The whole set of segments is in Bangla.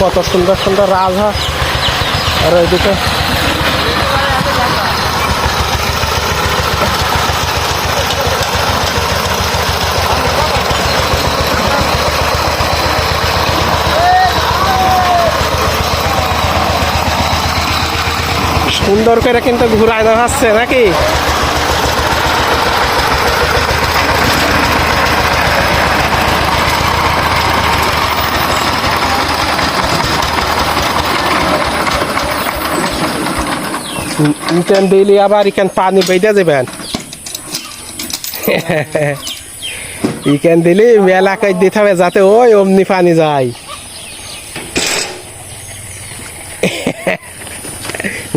কত সুন্দর সুন্দর রাজহাঁস। আর ওইদিকে সুন্দর করে কিন্তু ঘুরায় দেওয়া হচ্ছে নাকি? ইকেন দিলে আবার ইকেন পানি বেঁধে যাবেন ইকেন দিলে মেলা কাজ দিতে হবে যাতে ওই অমনি পানি যায়।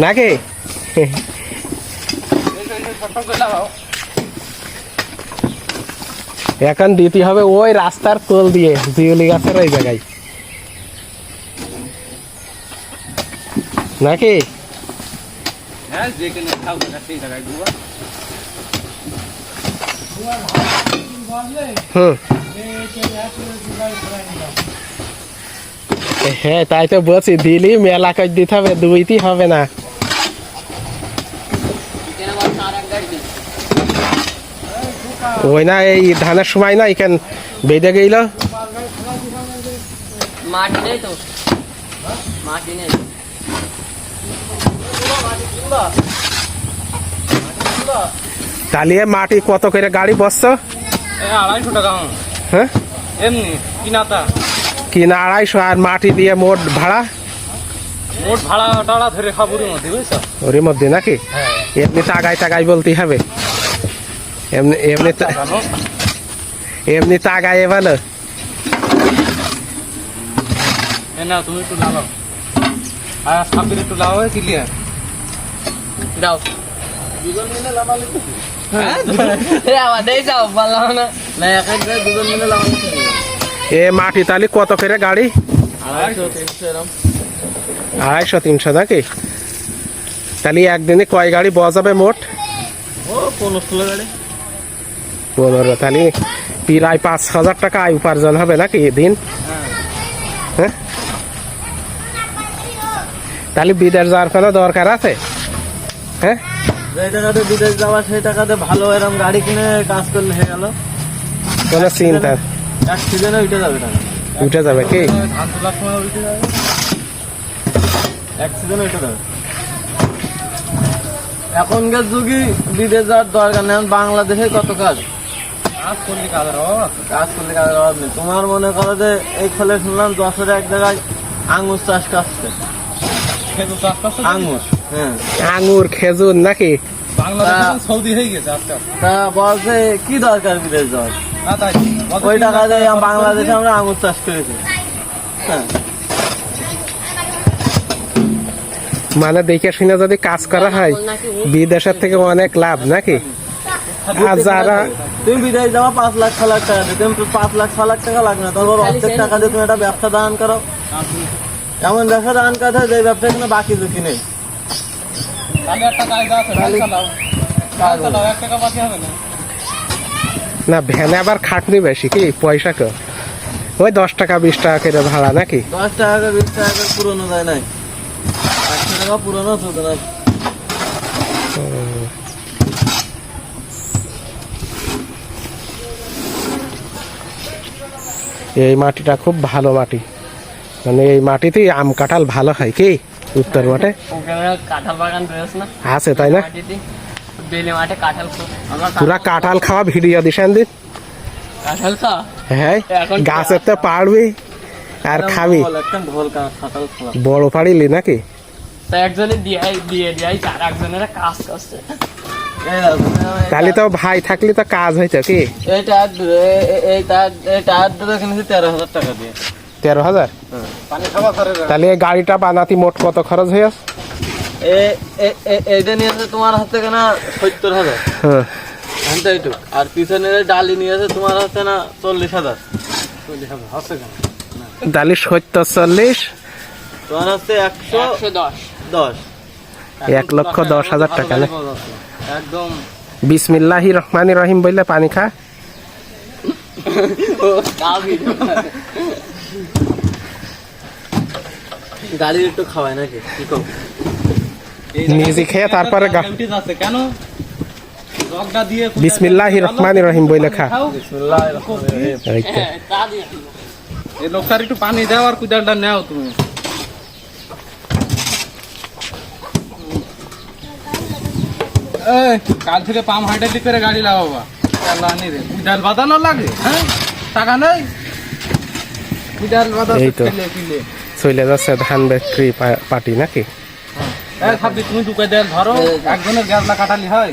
নাকি? এখন দিতে হবে ওই রাস্তার কোল দিয়ে জিওলি গাছের ওই জায়গায়। নাকি? হ্যাঁ যেখানে থাকবে না সেই জায়গায় হুম। হ্যাঁ তাই তো বলছি দিলি মেলা কাজ দিতে হবে দুইটি হবে না। ওই না এই ধানের সময় না এখান বেঁধে গেল মাটি নেই তো। মাটি নেই। তালিয়ে মাটি কত করে গাড়ি বসছ? আড়াইশো টাকা হ্যাঁ? এমনি কিনাতা। কিনা আড়াইশো আর মাটি দিয়ে মোট ভাড়া? মোট ভাড়া টাড়া ধরে খাবুরের মধ্যে বুঝছ? ওর মধ্যে নাকি? হ্যাঁ। এমনি তাগাই তাগাই বলতে হবে। এমনি এমনি এমনি তাগাই ভালো না তুমি একটু লাগাও আর সাপের একটু লাগাও ক্লিয়ার দাও। দুজন মিলে লাগানো এ মাটি তালি কত করে গাড়ি? আড়াইশো তিনশো নাকি? তাহলে একদিনে কয় গাড়ি বওয়া যাবে মোট? পনেরো তাহলে প্রায় পাঁচ হাজার টাকা আয় উপার্জন হবে নাকি দিন? হ্যাঁ? তাহলে বিদেশ যাওয়ার কোনো দরকার আছে? হ্যাঁ? যে টাকাতে বিদেশ যাওয়া সেই টাকাতে ভালো এরকম গাড়ি কিনে কাজ করলে হয়ে গেল। কোনো চিন্তা? এক সিজনে উঠে যাবে টাকা। উঠে যাবে কি? ধান তোলার সময় উঠে যাবে। এক সিজনে উঠে যাবে। এখনকার যুগে বিদেশ যাওয়ার দরকার নেই। এখন বাংলাদেশে কত কাজ? কাজ করলে কাজের অভাব আছে। কাজ করলে কাজের অভাব নেই। তোমার মনে করো যে এই ফলে শুনলাম যশোরে এক জায়গায় আঙ্গুর চাষ করছে খেতে হ্যাঁ। আঙুর খেজুর নাকি? তা- সৌদি হয়ে গেছে আজকে তা বলছে কি দরকার বিদেশ যাওয়ার? ওই টাকা দিয়ে বাংলাদেশে আমরা আঙ্গুর চাষ করেছি হ্যাঁ। মানে দেখে শুনে যদি কাজ করা হয় বিদেশের থেকে অনেক লাভ নাকি? আর যারা তুমি বিদেশ যাওয়া পাঁচ লাখ ছ লাখ টাকা দিয়ে। তুমি পাঁচ লাখ ছ লাখ টাকা লাগবে না। তোমার অর্ধেক টাকা দিয়ে তুমি একটা ব্যবসা দান করো। এমন ব্যবসা দান করতে হয় যে ব্যবসা কোনো বাকি ঝুঁকি নেই। তাহলে একটা কায়দা আছে গাড়ি চালাও। গাড়ি চালাও এক টাকা বাকি হবে না। না ভ্যানে আবার খাটনি বেশি কি? পয়সা কো? ওই দশ টাকা বিশ টাকা করে ভাড়া নাকি? দশ টাকা বিশ টাকা পুরোনো যায় নাই। একশো টাকা পুরোনো এই মাটিটা খুব ভালো মাটি। মানে এই মাটিতেই আম কাঁঠাল ভালো হয় কি? উত্তর মাঠে? কাঁঠাল বাগান রয়েছে না? আছে তাই না? মাটিতে বেলে মাঠে কাঁঠাল পুরা কাঁঠাল খাওয়া ভিডিও দিছেন দিন কাঁঠাল হ্যাঁ এখন গাছের তো পাড়বি আর খাবি। বড় পাড়িলি নাকি? একজনে দিয়ে দিয়ে দিয়ে চার একজনের কাজ করছে। তাহলে তো ভাই থাকলে তো কাজ হইতো কি? কিনেছি তেরো হাজার টাকা দিয়ে। তেরো হাজার? তাহলে এই গাড়িটা বানাতি মোট কত খরচ হয়ে আছে? এ- এ- এ- এইটা নিয়েছে তোমার হাতে কেনা সত্তর হাজার। হ্যাঁ। এইটুক। আর পিছনে ডালি নিয়েছে তোমার হাতে না চল্লিশ হাজার। চল্লিশ হাজার হচ্ছে কেন। তাহলে সত্তর চল্লিশ। তোমার হচ্ছে একশো দশ। দশ। এক লক্ষ দশ হাজার টাকা একদম। বিসমিল্লাহি রহমানি রহিম বললে পানি খা। গাড়ির একটু খাওয়ায় নাকি? কি কম এই নিজে খেয়ে তারপরে কেন? বিসমিল্লাহির রহমানির রহিম বইলে খা খাও। এই লোকটার একটু পানি দাও আর কুদালটা নাও তুমি। এই, কাল থেকে পাম হাইডালি করে গাড়ি লাগাবা আল্লাহ নি রে কুদাল বাঁধানো লাগে হ্যাঁ? টাকা নেই? এই তো। চলে যাচ্ছে ধান বিক্রি পা- পার্টি নাকি? এই থাকবি তুমি ঢুকে দেয় ধরো একজনের গ্যাসলা কাটালি হয়।